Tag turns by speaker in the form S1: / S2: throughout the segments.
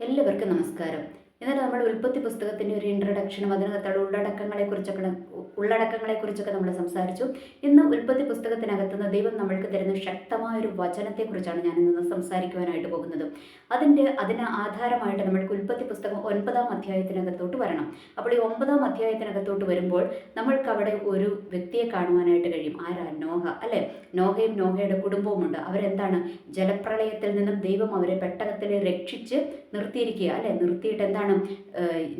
S1: എല്ലാവർക്കും നമസ്കാരം. ഇന്നലെ നമ്മൾ ഉൽപ്പത്തി പുസ്തകത്തിന്റെ ഒരു ഇൻട്രഡക്ഷനും അതിനകത്തുള്ള ഉള്ളടക്കങ്ങളെക്കുറിച്ചൊക്കെ ഉള്ളടക്കങ്ങളെക്കുറിച്ചൊക്കെ നമ്മൾ സംസാരിച്ചു. ഇന്ന് ഉൽപ്പത്തി പുസ്തകത്തിനകത്തുനിന്ന് ദൈവം നമ്മൾക്ക് തരുന്ന ശക്തമായ ഒരു വചനത്തെക്കുറിച്ചാണ് ഞാൻ ഇന്ന് സംസാരിക്കുവാനായിട്ട് പോകുന്നത്. അതിന്റെ അതിന് ആധാരമായിട്ട് നമ്മൾക്ക് ഉൽപ്പത്തി പുസ്തകം ഒൻപതാം അധ്യായത്തിനകത്തോട്ട് വരണം. അപ്പോൾ ഈ ഒമ്പതാം അധ്യായത്തിനകത്തോട്ട് വരുമ്പോൾ നമ്മൾക്ക് അവിടെ ഒരു വ്യക്തിയെ കാണുവാനായിട്ട് കഴിയും. ആരാ അല്ലേ? നോഹയും നോഹയുടെ കുടുംബവുമുണ്ട്. അവരെന്താണ്? ജലപ്രളയത്തിൽ നിന്നും ദൈവം അവരെ പെട്ടകത്തിൽ രക്ഷിച്ച് നിർത്തിയിരിക്കുക അല്ലെ? നിർത്തിയിട്ട് എന്താണ്?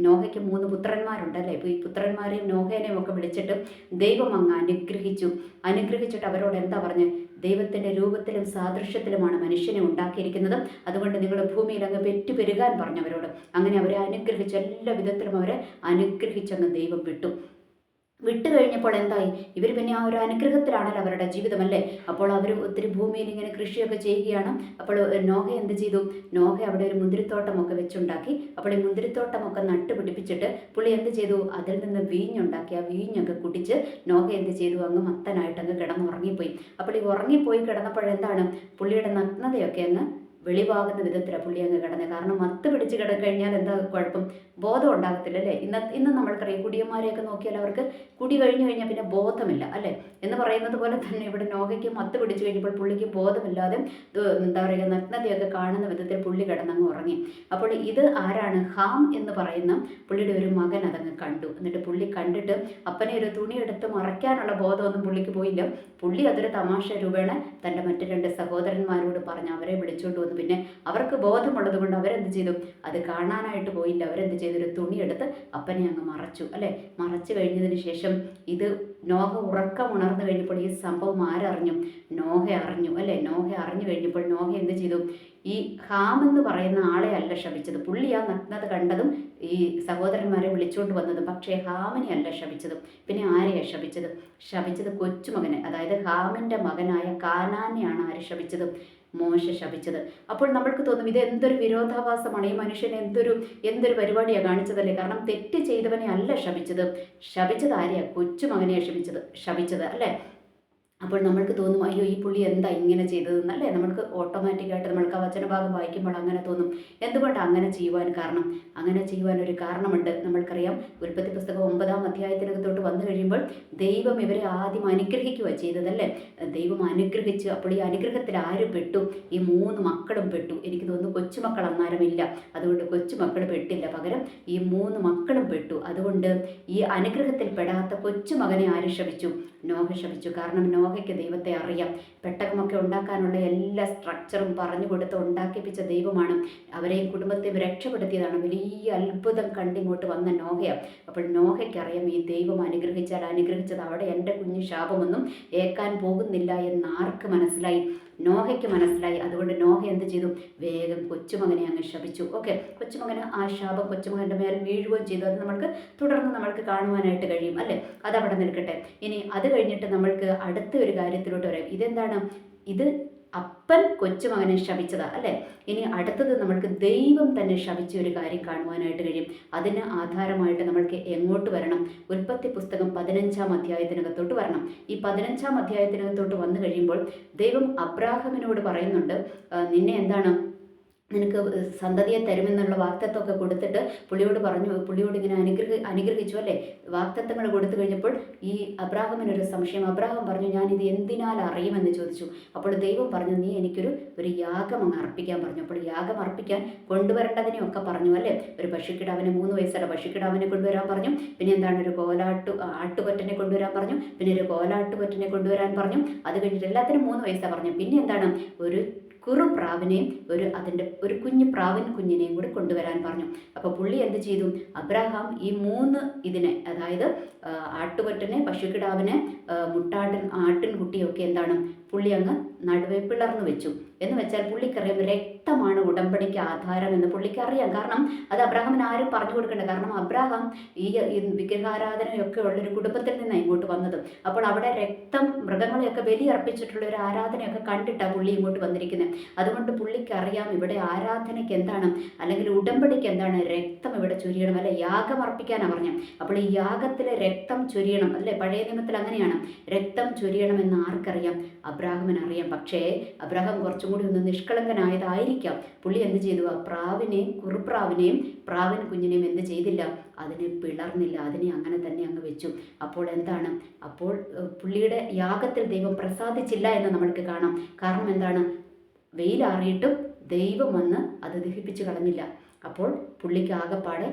S1: നോഹയ്ക്ക് മൂന്ന് പുത്രന്മാരുണ്ട് അല്ലേ? ഇപ്പോൾ ഈ പുത്രന്മാരെയും നോഹേനെയും ഒക്കെ വിളിച്ചിട്ട് ദൈവം അങ്ങ് അനുഗ്രഹിച്ചു. അനുഗ്രഹിച്ചിട്ട് അവരോട് എന്താ പറഞ്ഞ്? ദൈവത്തിന്റെ രൂപത്തിലും സാദൃശ്യത്തിലുമാണ് മനുഷ്യനെ ഉണ്ടാക്കിയിരിക്കുന്നത്. അതുകൊണ്ട് നിങ്ങൾ ഭൂമിയിൽ അങ്ങ് പെറ്റുപെരുകാൻ പറഞ്ഞവരോട് അങ്ങനെ അവരെ അനുഗ്രഹിച്ച് എല്ലാ വിധത്തിലും അവരെ അനുഗ്രഹിച്ചങ്ങ് ദൈവം വിട്ടു. വിട്ടു കഴിഞ്ഞപ്പോൾ എന്തായി? ഇവർ പിന്നെ ആ ഒരു അനുഗ്രഹത്തിലാണല്ലോ അവരുടെ ജീവിതം അല്ലേ അപ്പോൾ അവർ ഒത്തിരി ഭൂമിയിൽ ഇങ്ങനെ കൃഷിയൊക്കെ ചെയ്യുകയാണ്. അപ്പോൾ നോഹ എന്ത് ചെയ്തു? നോഹ അവിടെ ഒരു മുന്തിരിത്തോട്ടമൊക്കെ വെച്ചുണ്ടാക്കി. അപ്പോൾ ഈ മുന്തിരിത്തോട്ടമൊക്കെ നട്ടുപിടിപ്പിച്ചിട്ട് പുള്ളി എന്ത് ചെയ്തു? അതിൽ നിന്ന് വീഞ്ഞുണ്ടാക്കി. ആ വീഞ്ഞൊക്കെ കുടിച്ച് നോഹ എന്ത് ചെയ്തു? അങ്ങ് മത്തനായിട്ട് അങ്ങ് കിടന്നുറങ്ങിപ്പോയി. അപ്പോൾ ഈ ഉറങ്ങിപ്പോയി കിടന്നപ്പോഴെന്താണ്? പുള്ളിയുടെ നഗ്നതയൊക്കെ അങ്ങ് വെളിവാകുന്ന വിധത്തിലാണ് പുള്ളി അങ്ങ് കിടന്നത് കാരണം മത്ത് പിടിച്ച് കിട കഴിഞ്ഞാൽ എന്താ കുഴപ്പം? ബോധം ഉണ്ടാകത്തില്ല അല്ലേ? ഇന്ന് ഇന്ന് നമ്മൾക്കറിയാം കുടിയന്മാരെയൊക്കെ നോക്കിയാൽ അവർക്ക് കുടി കഴിഞ്ഞു കഴിഞ്ഞാൽ പിന്നെ ബോധമില്ല അല്ലേ? എന്ന് പറയുന്നത് പോലെ തന്നെ ഇവിടെ നോകയ്ക്ക് മത്ത് പിടിച്ച് കഴിഞ്ഞപ്പോൾ പുള്ളിക്ക് ബോധമില്ലാതെ എന്താ പറയുക നഗ്നതയൊക്കെ കാണുന്ന വിധത്തിൽ പുള്ളി കിടന്നങ്ങ് ഉറങ്ങി. അപ്പോൾ ഇത് ആരാണ്? ഹാം എന്ന് പറയുന്ന പുള്ളിയുടെ ഒരു മകൻ അതങ്ങ് കണ്ടു. എന്നിട്ട് പുള്ളി കണ്ടിട്ട് അപ്പനെ ഒരു തുണി എടുത്ത് മറയ്ക്കാനുള്ള ബോധമൊന്നും പുള്ളിക്ക് പോയില്ല. പുള്ളി അതൊരു തമാശ രൂപേണ തന്റെ മറ്റു രണ്ട് സഹോദരന്മാരോട് പറഞ്ഞ് അവരെ വിളിച്ചുകൊണ്ട് വന്നു. പിന്നെ അവർക്ക് ബോധമുള്ളത് കൊണ്ട് അവരെന്ത് ചെയ്തു? അത് കാണാനായിട്ട് പോയില്ല. അവരെന്ത് ചെയ്തു? ഒരു തുണിയെടുത്ത് അപ്പനെ അങ്ങ് മറച്ചു അല്ലേ? മറച്ചു കഴിഞ്ഞതിന് ശേഷം ഇത് നോഹ ഉറക്കം ഉണർന്നു കഴിഞ്ഞപ്പോൾ ഈ സംഭവം ആരറിഞ്ഞു? നോഹ അറിഞ്ഞു അല്ലേ? നോഹ അറിഞ്ഞു കഴിഞ്ഞപ്പോൾ നോഹ എന്ത് ചെയ്തു? ഈ ഹാം എന്ന് പറയുന്ന ആളെ അല്ല ശപിച്ചത്. പുള്ളി ആ നഗ്നത കണ്ടതും ഈ സഹോദരന്മാരെ വിളിച്ചുകൊണ്ട് വന്നതും പക്ഷേ ഹാമിനെ അല്ല ശപിച്ചത്. പിന്നെ ആരെയാണ് ശപിച്ചത്? ശപിച്ചത് കൊച്ചുമകനെ. അതായത് ഹാമിന്റെ മകനായ കാനാനെയാണ് ആര് ശപിച്ചത്? മോശ ശപിച്ചത്. അപ്പോൾ നമ്മൾക്ക് തോന്നും ഇത് എന്തൊരു വിരോധാഭാസമാണ്? ഈ മനുഷ്യൻ എന്തൊരു എന്തൊരു പരിപാടിയാണ് കാണിച്ചതല്ലേ? കാരണം തെറ്റ് ചെയ്തവനെ അല്ല ശപിച്ചത്. ശപിച്ചത് ആരെയാ? കൊച്ചുമകനെയാണ് ശപിച്ചത് ശപിച്ചത് അല്ലേ? അപ്പോൾ നമ്മൾക്ക് തോന്നും അയ്യോ ഈ പുള്ളി എന്താ ഇങ്ങനെ ചെയ്തതെന്ന്? അല്ലേ? നമ്മൾക്ക് ഓട്ടോമാറ്റിക്കായിട്ട് നമ്മൾക്ക് ആ വചനഭാഗം വായിക്കുമ്പോൾ അങ്ങനെ തോന്നും. എന്തുകൊണ്ടാണ് അങ്ങനെ ചെയ്യുവാൻ കാരണം? അങ്ങനെ ചെയ്യുവാൻ ഒരു കാരണമുണ്ട്. നമ്മൾക്കറിയാം ഉൽപ്പത്തി പുസ്തകം ഒമ്പതാം അധ്യായത്തിനകത്തോട്ട് വന്നു കഴിയുമ്പോൾ ദൈവം ഇവരെ ആദ്യം അനുഗ്രഹിക്കുക ചെയ്തതല്ലേ? ദൈവം അനുഗ്രഹിച്ച് അപ്പോൾ ഈ അനുഗ്രഹത്തിൽ ആരും പെട്ടു? ഈ മൂന്ന് മക്കളും പെട്ടു. എനിക്ക് തോന്നുന്നു കൊച്ചുമക്കൾ അന്നാരമില്ല അതുകൊണ്ട് കൊച്ചുമക്കൾ പെട്ടില്ല പകരം ഈ മൂന്ന് മക്കളും പെട്ടു. അതുകൊണ്ട് ഈ അനുഗ്രഹത്തിൽ പെടാത്ത കൊച്ചുമകനെ ആര് ശപിച്ചു? നോഹ ശപിച്ചു. കാരണം നോഹയ്ക്ക് ദൈവത്തെ അറിയാം. പെട്ടകമൊക്കെ ഉണ്ടാക്കാനുള്ള എല്ലാ സ്ട്രക്ചറും പറഞ്ഞു കൊടുത്ത് ഉണ്ടാക്കിപ്പിച്ച ദൈവമാണ്. അവരെയും കുടുംബത്തെയും രക്ഷപ്പെടുത്തിയതാണ്. വലിയ അത്ഭുതം കണ്ടിങ്ങോട്ട് വന്ന നോഹയ. അപ്പോൾ നോഹയ്ക്കറിയാം ഈ ദൈവം അനുഗ്രഹിച്ചാൽ അനുഗ്രഹിച്ചത് അവിടെ എന്റെ കുഞ്ഞ് ശാപമൊന്നും ഏക്കാൻ പോകുന്നില്ല എന്ന് ആർക്ക് മനസ്സിലായി? നോഹയ്ക്ക് മനസ്സിലായി. അതുകൊണ്ട് നോഹ എന്ത് ചെയ്തു? വേഗം കൊച്ചുമകനെ അങ്ങ് ശപിച്ചു. ഓക്കെ. കൊച്ചുമകന് ആ ശാപം കൊച്ചുമകന്റെ മേൽ വീഴുകയും ചെയ്തു. അത് നമ്മൾക്ക് തുടർന്ന് നമ്മൾക്ക് കാണുവാനായിട്ട് കഴിയും അല്ലേ? അതവിടെ നിൽക്കട്ടെ. ഇനി അത് കഴിഞ്ഞിട്ട് നമ്മൾക്ക് അടുത്ത ഒരു കാര്യത്തിലോട്ട് വരാം. ഇതെന്താണ്? ഇത് അപ്പൻ കൊച്ചുമകനെ ശവിച്ചത് അല്ലേ? ഇനി അടുത്തത് നമ്മൾക്ക് ദൈവം തന്നെ ശപിച്ച ഒരു കാര്യം കാണുവാനായിട്ട് കഴിയും. അതിന് ആധാരമായിട്ട് നമ്മൾക്ക് എങ്ങോട്ട് വരണം? ഉൽപ്പത്തി പുസ്തകം പതിനഞ്ചാം അധ്യായത്തിനകത്തോട്ട് വരണം. ഈ പതിനഞ്ചാം അധ്യായത്തിനകത്തോട്ട് വന്നു കഴിയുമ്പോൾ ദൈവം അബ്രാഹമിനോട് പറയുന്നുണ്ട് നിന്നെ എന്താണ് നിനക്ക് സന്തതിയെ തരുമെന്നുള്ള വാക്തത്വമൊക്കെ കൊടുത്തിട്ട് പുള്ളിയോട് പറഞ്ഞു പുള്ളിയോട് ഇങ്ങനെ അനുഗ്രഹ അനുഗ്രഹിച്ചു അല്ലേ? വാക്തത്വങ്ങൾ കൊടുത്തു കഴിഞ്ഞപ്പോൾ ഈ അബ്രാഹമിനൊരു സംശയം. അബ്രാഹം പറഞ്ഞു ഞാൻ ഇത് എന്തിനാൽ അറിയുമെന്ന് ചോദിച്ചു. അപ്പോൾ ദൈവം പറഞ്ഞു നീ എനിക്കൊരു ഒരു യാഗം അങ്ങ് അർപ്പിക്കാൻ പറഞ്ഞു. അപ്പോൾ യാഗം അർപ്പിക്കാൻ കൊണ്ടുവരേണ്ടതിനെയൊക്കെ പറഞ്ഞു അല്ലേ? ഒരു പശുക്കിടാവിനെ മൂന്ന് വയസ്സുള്ള പശുക്കിടാവിനെ കൊണ്ടുവരാൻ പറഞ്ഞു. പിന്നെ എന്താണ് ഒരു കോലാട്ടു ആട്ടുകൊറ്റനെ കൊണ്ടുവരാൻ പറഞ്ഞു. പിന്നെ ഒരു കോലാട്ടുകൊറ്റനെ കൊണ്ടുവരാൻ പറഞ്ഞു. അത് കഴിഞ്ഞിട്ട് എല്ലാത്തിനും മൂന്ന് വയസ്സാണ് പറഞ്ഞു. പിന്നെ എന്താണ്? ഒരു കുറു പ്രാവിനെയും ഒരു അതിന്റെ ഒരു കുഞ്ഞു പ്രാവിൻ കുഞ്ഞിനെയും കൂടി കൊണ്ടുവരാൻ പറഞ്ഞു. അപ്പോൾ പുള്ളി എന്ത് ചെയ്തു? അബ്രഹാം ഈ മൂന്ന് ഇതിനെ അതായത് ആട്ടുകൊറ്റനെ പശുക്കിടാവിനെ മുട്ടാട്ടിൻ ആട്ടിൻ ആട്ടിൻകുട്ടിയൊക്കെ എന്താണ്? പുള്ളി അങ്ങ് നടുവെ പിളർന്നു വെച്ചു. എന്ന് വെച്ചാൽ പുള്ളിക്കറിയാം രക്തമാണ് ഉടമ്പടിക്ക് ആധാരം എന്ന് പുള്ളിക്ക് അറിയാം കാരണം അത് അബ്രാഹമിന് ആരും പറഞ്ഞു കൊടുക്കണ്ട. കാരണം അബ്രാഹാം ഈ വിഗ്രഹാരാധനയൊക്കെ ഉള്ളൊരു കുടുംബത്തിൽ നിന്നാണ് ഇങ്ങോട്ട് വന്നത്. അപ്പോൾ അവിടെ രക്തം മൃഗങ്ങളെയൊക്കെ ബലി അർപ്പിച്ചിട്ടുള്ള ഒരു ആരാധനയൊക്കെ കണ്ടിട്ടാണ് പുള്ളി ഇങ്ങോട്ട് വന്നിരിക്കുന്നത് അതുകൊണ്ട് പുള്ളിക്കറിയാം ഇവിടെ ആരാധനയ്ക്ക് എന്താണ് അല്ലെങ്കിൽ ഉടമ്പടിക്ക് എന്താണ് രക്തം ഇവിടെ ചൊരിയണം അല്ലെ? യാഗം അർപ്പിക്കാനാണ് പറഞ്ഞത് അപ്പോൾ ഈ യാഗത്തിലെ രക്തം ചൊരിയണം അല്ലേ? പഴയ നിയമത്തിൽ അങ്ങനെയാണ്. രക്തം ചൊരിയണം എന്ന് ആർക്കറിയാം? അബ്രാഹമിന് അറിയാം. പക്ഷേ അബ്രാഹം കുറച്ചും കൂടി ഒന്ന് നിഷ്കളങ്കനായതായിരിക്കാം. പുള്ളി എന്ത് ചെയ്തു? ആ പ്രാവിനെയും കുറുപ്രാവിനെയും പ്രാവിൻ കുഞ്ഞിനെയും എന്ത് ചെയ്തില്ല? അതിനെ പിളർന്നില്ല. അതിനെ അങ്ങനെ തന്നെ അങ്ങ് വെച്ചു. അപ്പോൾ എന്താണ്? അപ്പോൾ പുള്ളിയുടെ യാഗത്തിൽ ദൈവം പ്രസാദിച്ചില്ല എന്ന് നമ്മൾക്ക് കാണാം. കാരണം എന്താണ്? വെയിലാറിയിട്ടും ദൈവം വന്ന് അത് ദഹിപ്പിച്ച് കളഞ്ഞില്ല. അപ്പോൾ പുള്ളിക്ക് ആകെപ്പാടെ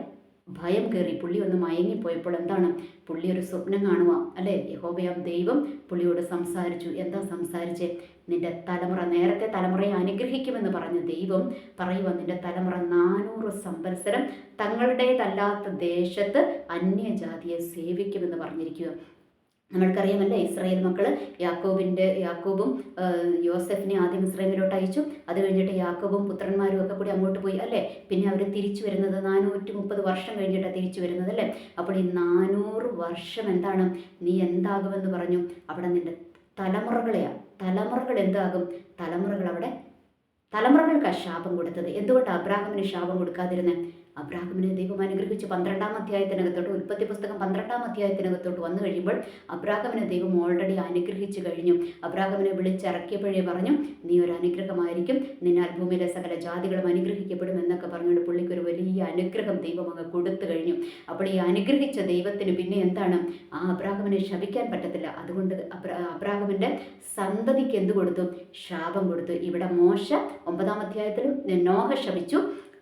S1: ഭയം കയറി. പുള്ളി ഒന്ന് മയങ്ങിപ്പോയപ്പോൾ എന്താണ്? പുള്ളി ഒരു സ്വപ്നം കാണുക അല്ലേ? യഹോബയാം ദൈവം പുള്ളിയോട് സംസാരിച്ചു. എന്താ സംസാരിച്ചേ? നിന്റെ തലമുറ നേരത്തെ തലമുറയെ അനുഗ്രഹിക്കുമെന്ന് പറഞ്ഞ ദൈവം പറയുക നിന്റെ തലമുറ നാനൂറ് സംവത്സരം തങ്ങളുടേതല്ലാത്ത ദേശത്ത് അന്യജാതിയെ സേവിക്കുമെന്ന് പറഞ്ഞിരിക്കുക. നമ്മൾക്കറിയാമല്ലേ ഇസ്രായേൽ മക്കൾ യാക്കോബിന്റെ യാക്കോബും യോസഫിനെ ആദ്യം ഇസ്രായേലിലോട്ട് അയച്ചു. അത് കഴിഞ്ഞിട്ട് യാക്കോബും പുത്രന്മാരും ഒക്കെ കൂടി അങ്ങോട്ട് പോയി അല്ലേ? പിന്നെ അവർ തിരിച്ചു വരുന്നത് നാനൂറ്റി മുപ്പത് വർഷം കഴിഞ്ഞിട്ടാണ് തിരിച്ചു വരുന്നത് അല്ലേ? അപ്പോൾ ഈ നാനൂറ് വർഷം എന്താണ്? നീ എന്താകുമെന്ന് പറഞ്ഞു. അവിടെ നിന്റെ തലമുറകളെയാ. തലമുറകൾ എന്താകും? തലമുറകൾ അവിടെ തലമുറകൾക്ക് ശാപം കൊടുത്തത്. എന്തുകൊണ്ട് അബ്രാഹമിന് ശാപം കൊടുക്കാതിരുന്നത് അബ്രാഹമിനെ ദൈവം അനുഗ്രഹിച്ച് പന്ത്രണ്ടാം അധ്യായത്തിനകത്തോട്ട് ഉൽപ്പത്തി പുസ്തകം പന്ത്രണ്ടാം അധ്യായത്തിനകത്തോട്ട് വന്നു കഴിയുമ്പോൾ അബ്രാഹമിനെ ദൈവം ഓൾറെഡി അനുഗ്രഹിച്ചു കഴിഞ്ഞു. അബ്രാഹമിനെ വിളിച്ചിറക്കിയപ്പോഴേ പറഞ്ഞു നീ ഒരു അനുഗ്രഹമായിരിക്കും. നിന്നാൽ ഭൂമിയിലെ സകല ജാതികളും അനുഗ്രഹിക്കപ്പെടും എന്നൊക്കെ പറഞ്ഞുകൊണ്ട് പുള്ളിക്ക് ഒരു വലിയ അനുഗ്രഹം ദൈവം അങ്ങ് കൊടുത്തു കഴിഞ്ഞു. അപ്പോൾ ഈ അനുഗ്രഹിച്ച ദൈവത്തിന് പിന്നെ എന്താണ്? ആ അബ്രാഹമിനെ ശപിക്കാൻ പറ്റത്തില്ല. അതുകൊണ്ട് അബ്രാഹമിന്റെ സന്തതിക്ക് എന്ത് കൊടുത്തു? ശാപം കൊടുത്തു. ഇവിടെ മോശ ഒമ്പതാം അധ്യായത്തിൽ നോഹ ശപിച്ചു.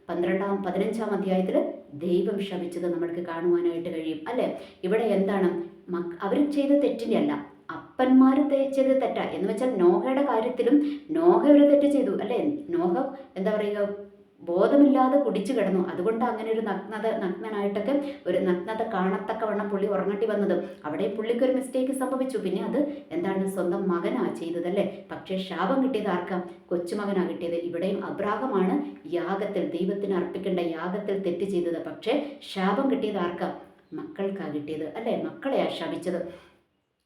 S1: പന്ത്രണ്ടാം പതിനഞ്ചാം അധ്യായത്തിൽ ദൈവം ശപിച്ചത് നമ്മൾക്ക് കാണുവാനായിട്ട് കഴിയും അല്ലേ? ഇവിടെ എന്താണ്? മക് അവർ ചെയ്ത തെറ്റിന്റെ അല്ല അപ്പന്മാർ ചെയ്ത തെറ്റാ. എന്ന് വെച്ചാൽ നോഹയുടെ കാര്യത്തിലും നോഹ ഒരു തെറ്റ് ചെയ്തു അല്ലേ? നോഹ എന്താ പറയുക? ബോധമില്ലാതെ കുടിച്ചു കിടന്നു. അതുകൊണ്ട് അങ്ങനെ ഒരു നഗ്നത നഗ്നനായിട്ടൊക്കെ ഒരു നഗ്നത കാണത്തക്കവണ്ണം പുള്ളി ഉറങ്ങട്ടി വന്നത്. അവിടെ പുള്ളിക്ക് ഒരു മിസ്റ്റേക്ക് സംഭവിച്ചു. പിന്നെ അത് എന്താണ് സ്വന്തം മകനാ ചെയ്തതല്ലേ? പക്ഷേ ശാപം കിട്ടിയത് ആർക്കാം? കൊച്ചുമകനാ കിട്ടിയത്. ഇവിടെയും അബ്രാഹമാണ് യാഗത്തിൽ ദൈവത്തിന് അർപ്പിക്കേണ്ട യാഗത്തിൽ തെറ്റ് ചെയ്തത്. പക്ഷേ ശാപം കിട്ടിയത് ആർക്കാം? മക്കൾക്കാ കിട്ടിയത്. അല്ലേ? മക്കളെയാ ശപിച്ചത്.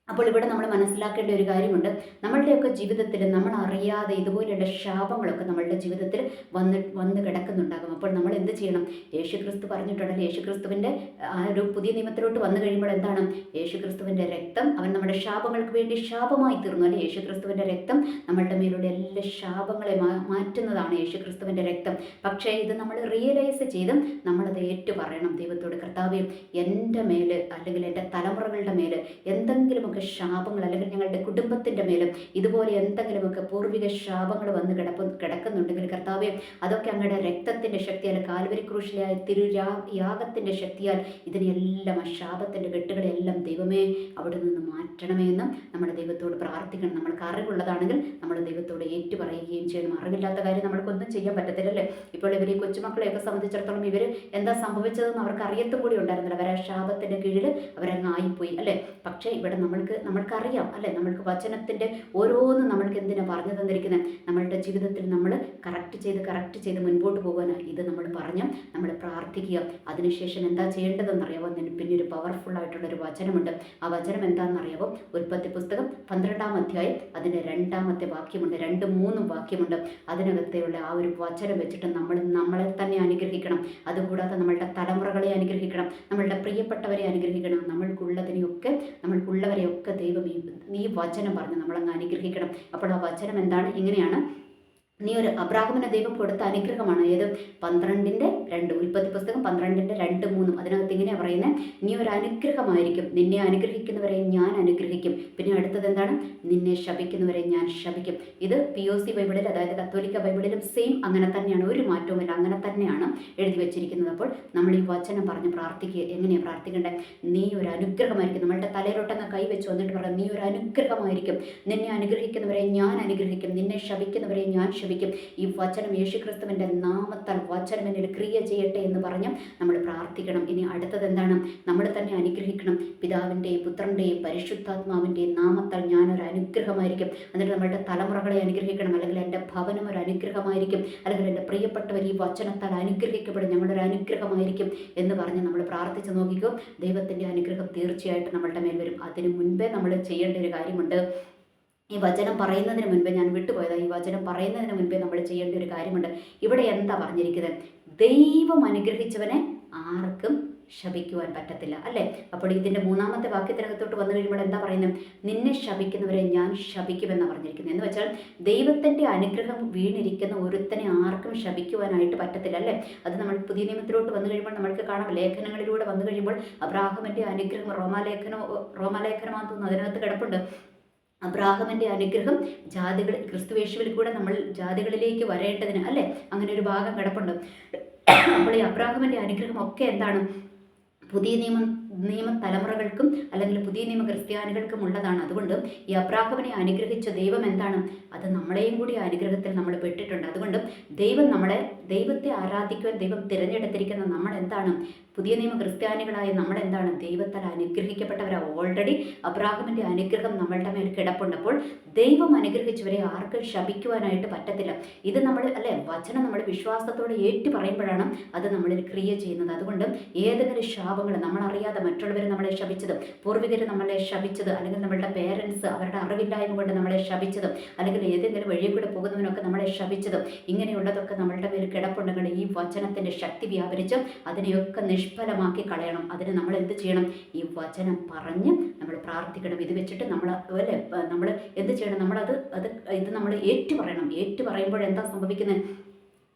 S1: അപ്പോൾ ഇവിടെ നമ്മൾ മനസ്സിലാക്കേണ്ട ഒരു കാര്യമുണ്ട്. നമ്മളുടെയൊക്കെ ജീവിതത്തിൽ നമ്മൾ അറിയാതെ ഇതുപോലെയുള്ള ശാപങ്ങളൊക്കെ നമ്മളുടെ ജീവിതത്തിൽ വന്ന് വന്ന് കിടക്കുന്നുണ്ടാകും. അപ്പോൾ നമ്മൾ എന്ത് ചെയ്യണം? യേശുക്രിസ്തു പറഞ്ഞിട്ടുണ്ടല്ലോ യേശുക്രിസ്തുവിന്റെ ആ ഒരു പുതിയ നിയമത്തിലോട്ട് വന്നു കഴിയുമ്പോൾ എന്താണ്? യേശുക്രിസ്തുവിന്റെ രക്തം അവൻ നമ്മുടെ ശാപങ്ങൾക്ക് വേണ്ടി ശാപമായി തീർന്നു അല്ലെ? യേശുക്രിസ്തുവിന്റെ രക്തം നമ്മളുടെ മേലുള്ള എല്ലാ ശാപങ്ങളെ മാറ്റുന്നതാണ് യേശുക്രിസ്തുവിന്റെ രക്തം. പക്ഷേ ഇത് നമ്മൾ റിയലൈസ് ചെയ്തും നമ്മളത് ഏറ്റു പറയണം ദൈവത്തോട്. കർത്താവ്യം എന്റെ മേൽ അല്ലെങ്കിൽ എന്റെ തലമുറകളുടെ മേൽ എന്തെങ്കിലും എന്തെങ്കിലുമൊക്കെ ശാപങ്ങൾ അല്ലെങ്കിൽ ഞങ്ങളുടെ കുടുംബത്തിന്റെ മേലും ഇതുപോലെ എന്തെങ്കിലുമൊക്കെ പൂർവിക ശാപങ്ങൾ വന്ന് കിടപ്പ് കിടക്കുന്നുണ്ടെങ്കിൽ കർത്താവെ അതൊക്കെ അങ്ങയുടെ രക്തത്തിന്റെ ശക്തിയാൽ കാൽവരി ക്രൂശിലായ തിരു യാഗത്തിന്റെ ശക്തിയാൽ ഇതിനെല്ലാം ആ ശാപത്തിന്റെ കെട്ടുകളെല്ലാം ദൈവമേ അവിടെ നിന്ന് മാറ്റണമേ എന്നും നമ്മുടെ ദൈവത്തോട് പ്രാർത്ഥിക്കണം. നമ്മൾക്ക് അറിവുള്ളതാണെങ്കിൽ നമ്മൾ ദൈവത്തോട് ഏറ്റു പറയുകയും ചെയ്യണം. അറിവില്ലാത്ത കാര്യം നമ്മൾക്കൊന്നും ചെയ്യാൻ പറ്റത്തില്ലല്ലേ? ഇപ്പോൾ ഇവർ ഈ കൊച്ചുമക്കളെയൊക്കെ സംബന്ധിച്ചിടത്തോളം ഇവർ എന്താ സംഭവിച്ചതെന്ന് അവർക്ക് അറിയത്തും കൂടി ഉണ്ടായിരുന്നില്ല. അവർ ആ ശാപത്തിന്റെ കീഴിൽ അവരങ്ങ് ആയിപ്പോയി അല്ലേ? പക്ഷേ ഇവിടെ നമ്മൾ നമ്മൾക്ക് നമ്മൾക്കറിയാം അല്ലെ? നമ്മൾക്ക് വചനത്തിന്റെ ഓരോന്നും നമ്മൾക്ക് എന്തിനാണ് പറഞ്ഞു തന്നിരിക്കുന്നത് നമ്മളുടെ ജീവിതത്തിൽ നമ്മൾ കറക്റ്റ് ചെയ്ത് കറക്റ്റ് ചെയ്ത് മുൻപോട്ട് പോകാനാണ് ഇത് നമ്മൾ പറഞ്ഞു നമ്മൾ പ്രാർത്ഥിക്കുക. അതിനുശേഷം എന്താ ചെയ്യേണ്ടതെന്നറിയാമോ പിന്നെ ഒരു പവർഫുൾ ആയിട്ടുള്ള ഒരു വചനമുണ്ട്. ആ വചനം എന്താണെന്നറിയാമോ ഉൽപ്പത്തി പുസ്തകം പന്ത്രണ്ടാം അധ്യായം അതിന്റെ രണ്ടാമത്തെ വാക്യമുണ്ട്. രണ്ട് മൂന്നും വാക്യമുണ്ട്. അതിനകത്തെയുള്ള ആ ഒരു വചനം വെച്ചിട്ട് നമ്മൾ നമ്മളെ തന്നെ അനുഗ്രഹിക്കണം. അതുകൂടാതെ നമ്മളുടെ തലമുറകളെ അനുഗ്രഹിക്കണം. നമ്മളുടെ പ്രിയപ്പെട്ടവരെ അനുഗ്രഹിക്കണം. നമ്മൾക്കുള്ളതിനെയൊക്കെ നമ്മൾക്കുള്ളവരെ ഒക്കെ ദൈവം ഈ ഈ വചനം പറഞ്ഞ് നമ്മളങ്ങ് അനുഗ്രഹിക്കണം. അപ്പോൾ ആ വചനം എന്താണ്? ഇങ്ങനെയാണ്. നീ ഒരു അബ്രാഹ്മന ദൈവം കൊടുത്ത അനുഗ്രഹമാണ്. ഏത്? പന്ത്രണ്ടിന്റെ രണ്ട് ഉൽപ്പത്തി പുസ്തകം പന്ത്രണ്ടിന്റെ രണ്ട് മൂന്നും. അതിനകത്ത് ഇങ്ങനെയാണ് പറയുന്നത് നീ ഒരു അനുഗ്രഹമായിരിക്കും. നിന്നെ അനുഗ്രഹിക്കുന്നവരെ ഞാൻ അനുഗ്രഹിക്കും. പിന്നെ അടുത്തത് എന്താണ്? നിന്നെ ശപിക്കുന്നവരെ ഞാൻ ശപിക്കും. ഇത് പി ഒ സി ബൈബിളിൽ അതായത് കത്തോലിക്ക ബൈബിളിലും സെയിം അങ്ങനെ തന്നെയാണ്. ഒരു മാറ്റവുമില്ല. അങ്ങനെ തന്നെയാണ് എഴുതി വെച്ചിരിക്കുന്നത്. അപ്പോൾ നമ്മൾ ഈ വചനം പറഞ്ഞ് പ്രാർത്ഥിക്കുക എങ്ങനെയാണ് പ്രാർത്ഥിക്കേണ്ടത് നീ ഒരു അനുഗ്രഹമായിരിക്കും. നമ്മളുടെ തലയിലോട്ടങ്ങ് കൈ വെച്ച് വന്നിട്ട് പറയാം നീ ഒരു അനുഗ്രഹമായിരിക്കും. നിന്നെ അനുഗ്രഹിക്കുന്നവരെ ഞാൻ അനുഗ്രഹിക്കും. നിന്നെ ശപിക്കുന്നവരെ ഞാൻ ശപിക്കും. ഈ വചനം യേശുക്രിസ്തുവിന്റെ നാമത്താൽ വചനം എന്നിൽ ക്രിയ ചെയ്യട്ടെ എന്ന് പറഞ്ഞ് നമ്മൾ പ്രാർത്ഥിക്കണം. ഇനി അടുത്തത് എന്താണ്? നമ്മൾ തന്നെ അനുഗ്രഹിക്കണം. പിതാവിന്റെയും പുത്രന്റെയും പരിശുദ്ധാത്മാവിന്റെയും നാമത്താൽ ഞാനൊരു അനുഗ്രഹമായിരിക്കും. എന്നിട്ട് നമ്മളുടെ തലമുറകളെ അനുഗ്രഹിക്കണം. അല്ലെങ്കിൽ എന്റെ ഭവനം ഒരു അനുഗ്രഹമായിരിക്കും. അല്ലെങ്കിൽ എന്റെ പ്രിയപ്പെട്ടവർ ഈ വചനത്താൽ അനുഗ്രഹിക്കപ്പെടും. ഞങ്ങളുടെ ഒരു അനുഗ്രഹമായിരിക്കും എന്ന് പറഞ്ഞ് നമ്മൾ പ്രാർത്ഥിച്ച് നോക്കിക്കോ. ദൈവത്തിന്റെ അനുഗ്രഹം തീർച്ചയായിട്ടും നമ്മളുടെ മേൽ വരും. അതിനു മുൻപേ നമ്മൾ ചെയ്യേണ്ട ഒരു കാര്യമുണ്ട്. ഈ വചനം പറയുന്നതിന് മുൻപേ ഞാൻ വിട്ടുപോയതാ. ഈ വചനം പറയുന്നതിന് മുൻപേ നമ്മൾ ചെയ്യേണ്ട ഒരു കാര്യമുണ്ട്. ഇവിടെ എന്താ പറഞ്ഞിരിക്കുന്നത് ദൈവം അനുഗ്രഹിച്ചവനെ ആർക്കും ശപിക്കുവാൻ പറ്റത്തില്ല അല്ലേ? അപ്പോൾ ഇതിന്റെ മൂന്നാമത്തെ വാക്യത്തിനകത്തോട്ട് വന്നു കഴിയുമ്പോൾ എന്താ പറയുന്നത് നിന്നെ ശപിക്കുന്നവരെ ഞാൻ ശപിക്കുമെന്നാണ് പറഞ്ഞിരിക്കുന്നത് എന്ന് വെച്ചാൽ ദൈവത്തിന്റെ അനുഗ്രഹം വീണിരിക്കുന്ന ഒരുത്തനെ ആർക്കും ശപിക്കുവാനായിട്ട് പറ്റത്തില്ല അല്ലേ? അത് നമ്മൾ പുതിയ നിയമത്തിലോട്ട് വന്നു കഴിയുമ്പോൾ നമ്മൾക്ക് കാണാം. ലേഖനങ്ങളിലൂടെ വന്നു കഴിയുമ്പോൾ അബ്രാഹമിന്റെ അനുഗ്രഹം റോമാലേഖനം റോമാലേഖനമാണെന്ന് തോന്നുന്നു. അതിനകത്ത് കിടപ്പുണ്ട്. അബ്രാഹമിന്റെ അനുഗ്രഹം ജാതികൾ ക്രിസ്തുവേശുവിൽ കൂടെ നമ്മൾ ജാതികളിലേക്ക് വരേണ്ടതിന് അല്ലേ? അങ്ങനെ ഒരു ഭാഗം കിടപ്പുണ്ട്. അപ്പോൾ ഈ അബ്രാഹമിന്റെ അനുഗ്രഹം ഒക്കെ എന്താണ്? പുതിയ നിയമം നിയമ തലമുറകൾക്കും അല്ലെങ്കിൽ പുതിയ നിയമ ക്രിസ്ത്യാനികൾക്കും ഉള്ളതാണ്. അതുകൊണ്ട് ഈ അബ്രാഹമിനെ അനുഗ്രഹിച്ച ദൈവം എന്താണ്? അത് നമ്മളെയും കൂടി അനുഗ്രഹത്തിൽ നമ്മൾ പെട്ടിട്ടുണ്ട്. അതുകൊണ്ട് ദൈവം നമ്മളെ ദൈവത്തെ ആരാധിക്കുവാൻ ദൈവം തിരഞ്ഞെടുത്തിരിക്കുന്ന നമ്മൾ എന്താണ്? പുതിയ നിയമ ക്രിസ്ത്യാനികളായ നമ്മൾ എന്താണ് ദൈവത്താൽ അനുഗ്രഹിക്കപ്പെട്ടവരാണ് ഓൾറെഡി അബ്രാഹമിന്റെ അനുഗ്രഹം നമ്മളുടെ മേൽ കിടപ്പുണ്ടപ്പോൾ ദൈവം അനുഗ്രഹിച്ചവരെ ആർക്കും ശപിക്കുവാനായിട്ട് പറ്റത്തില്ല. ഇത് നമ്മൾ അല്ലെ? വചനം നമ്മൾ വിശ്വാസത്തോടെ ഏറ്റു പറയുമ്പോഴാണ് അത് നമ്മളിൽ ക്രിയ ചെയ്യുന്നത്. അതുകൊണ്ട് ഏതെങ്കിലും ശാപങ്ങൾ നമ്മൾ അറിയാതെ മറ്റുള്ളവർ നമ്മളെ ശപിച്ചത് പൂർവികർ നമ്മളെ ശപിച്ചത് അല്ലെങ്കിൽ നമ്മളുടെ പേരൻസ് അവരുടെ അറിവില്ലായ്മ കൊണ്ട് നമ്മളെ ശപിച്ചത് അല്ലെങ്കിൽ ഏതെങ്കിലും വഴിയിൽ കൂടെ പോകുന്നവനൊക്കെ നമ്മളെ ശപിച്ചത് ഇങ്ങനെയുള്ളതൊക്കെ നമ്മളുടെ മേൽ കിടപ്പുണ്ടെങ്കിൽ ഈ വചനത്തിന്റെ ശക്തി വ്യാപരിച്ച് അതിനെയൊക്കെ നിഷ്ഫലമാക്കി കളയണം. അതിന് നമ്മൾ എന്ത് ചെയ്യണം? ഈ വചനം പറഞ്ഞ് നമ്മൾ പ്രാർത്ഥിക്കണം. ഇത് വെച്ചിട്ട് നമ്മൾ അല്ലേ? നമ്മൾ എന്ത് ചെയ്യണം? നമ്മളത് അത് ഇത് നമ്മൾ ഏറ്റു പറയണം ഏറ്റു പറയുമ്പോൾ എന്താ സംഭവിക്കുന്നത്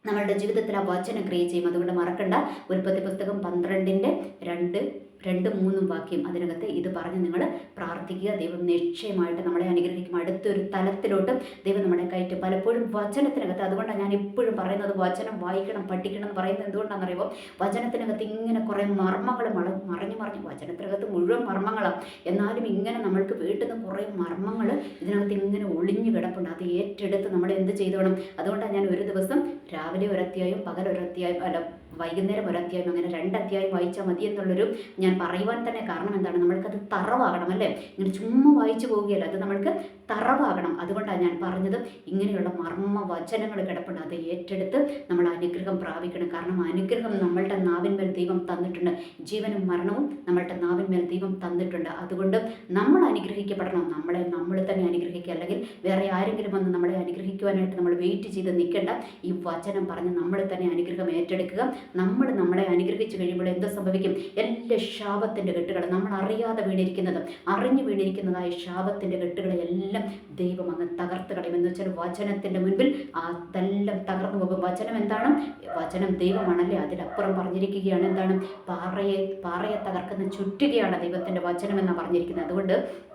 S1: നമ്മളുടെ ജീവിതത്തിൽ ആ വചനം ക്രിയേറ്റ് ചെയ്യും. അതുകൊണ്ട് മറക്കണ്ട. ഉൽപ്പത്തി പുസ്തകം പന്ത്രണ്ടിന്റെ രണ്ട് രണ്ടും മൂന്നും വാക്യം അതിനകത്ത് ഇത് പറഞ്ഞ് നിങ്ങൾ പ്രാർത്ഥിക്കുക. ദൈവം നിശ്ചയമായിട്ട് നമ്മളെ അനുഗ്രഹിക്കും. അടുത്തൊരു തലത്തിലോട്ട് ദൈവം നമ്മളെ കയറ്റും. പലപ്പോഴും വചനത്തിനകത്ത് അതുകൊണ്ടാണ് ഞാൻ എപ്പോഴും പറയുന്നത് വചനം വായിക്കണം പഠിക്കണം എന്ന് പറയുന്നത് എന്തുകൊണ്ടാണെന്ന് അറിയുമ്പോൾ വചനത്തിനകത്ത് ഇങ്ങനെ കുറേ മർമ്മങ്ങൾ മറഞ്ഞു മറിഞ്ഞു വചനത്തിനകത്ത് മുഴുവൻ മർമ്മങ്ങളാണ് എന്നാലും ഇങ്ങനെ നമ്മൾക്ക് വീട്ടുന്ന കുറേ മർമ്മങ്ങൾ ഇതിനകത്ത് ഇങ്ങനെ ഒളിഞ്ഞു കിടപ്പുണ്ട്. അത് ഏറ്റെടുത്ത് നമ്മൾ എന്ത് ചെയ്തോണം? അതുകൊണ്ടാണ് ഞാൻ ഒരു ദിവസം രാവിലെ ഒരധ്യായം പകൽ ഒരധ്യായം അല്ല വൈകുന്നേരം ഒരു അധ്യായം അങ്ങനെ രണ്ട് അധ്യായം വായിച്ചാൽ മതി എന്നുള്ളൊരു ഞാൻ പറയുവാൻ തന്നെ കാരണം എന്താണ്? നമ്മൾക്കത് തറവാകണം അല്ലേ? ഇങ്ങനെ ചുമ്മാ വായിച്ചു പോവുകയല്ല. അത് നമ്മൾക്ക് തറവാകണം. അതുകൊണ്ടാണ് ഞാൻ പറഞ്ഞത് ഇങ്ങനെയുള്ള മർമ്മ വചനങ്ങൾ കിടപ്പുണ്ട്. അത് ഏറ്റെടുത്ത് നമ്മൾ അനുഗ്രഹം പ്രാപിക്കണം. കാരണം അനുഗ്രഹം നമ്മളുടെ നാവിന്മേൽ ദൈവം തന്നിട്ടുണ്ട്. ജീവനും മരണവും നമ്മളുടെ നാവിന്മേൽ ദൈവം തന്നിട്ടുണ്ട്. അതുകൊണ്ട് നമ്മൾ അനുഗ്രഹിക്കപ്പെടണം. നമ്മളെ നമ്മൾ തന്നെ അനുഗ്രഹിക്കുക. അല്ലെങ്കിൽ വേറെ ആരെങ്കിലും വന്ന് നമ്മളെ അനുഗ്രഹിക്കുവാനായിട്ട് നമ്മൾ വെയിറ്റ് ചെയ്ത് നിൽക്കേണ്ട. ഈ വചനം പറഞ്ഞ് നമ്മൾ തന്നെ അനുഗ്രഹം ഏറ്റെടുക്കുക. നമ്മൾ നമ്മളെ അനുഗ്രഹിച്ചു കഴിയുമ്പോൾ എന്ത് സംഭവിക്കും? എല്ലാ ശാപത്തിന്റെ കെട്ടുകൾ നമ്മൾ അറിയാതെ വീണിരിക്കുന്നതും അറിഞ്ഞു വീണിരിക്കുന്നതായ ശാപത്തിന്റെ കെട്ടുകളെല്ലാം ദൈവം അങ്ങ് തകർത്ത് കളയുമെന്ന് വെച്ചാൽ വചനത്തിന്റെ മുൻപിൽ അതെല്ലാം തകർന്നു പോകും. വചനം എന്താണ്? വചനം ദൈവമാണല്ലേ? അതിലപ്പുറം പറഞ്ഞിരിക്കുകയാണ് എന്താണ്? പാറയെ പാറയെ തകർക്കുന്ന ചുറ്റുകയാണ് ദൈവത്തിന്റെ വചനം എന്നാണ് പറഞ്ഞിരിക്കുന്നത്. അതുകൊണ്ട്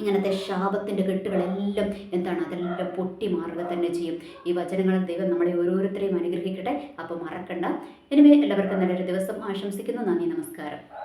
S1: ഇങ്ങനത്തെ ശാപത്തിന്റെ കെട്ടുകളെല്ലാം എന്താണ് അതെല്ലാം പൊട്ടി മാറുക തന്നെ ചെയ്യും. ഈ വചനങ്ങൾ ദൈവം നമ്മളെ ഓരോരുത്തരെയും അനുഗ്രഹിക്കട്ടെ. അപ്പോൾ മറക്കണ്ട. ഇനിമേ എല്ലാവർക്കും നല്ലൊരു ദിവസം ആശംസിക്കുന്നു. നന്ദി നമസ്കാരം.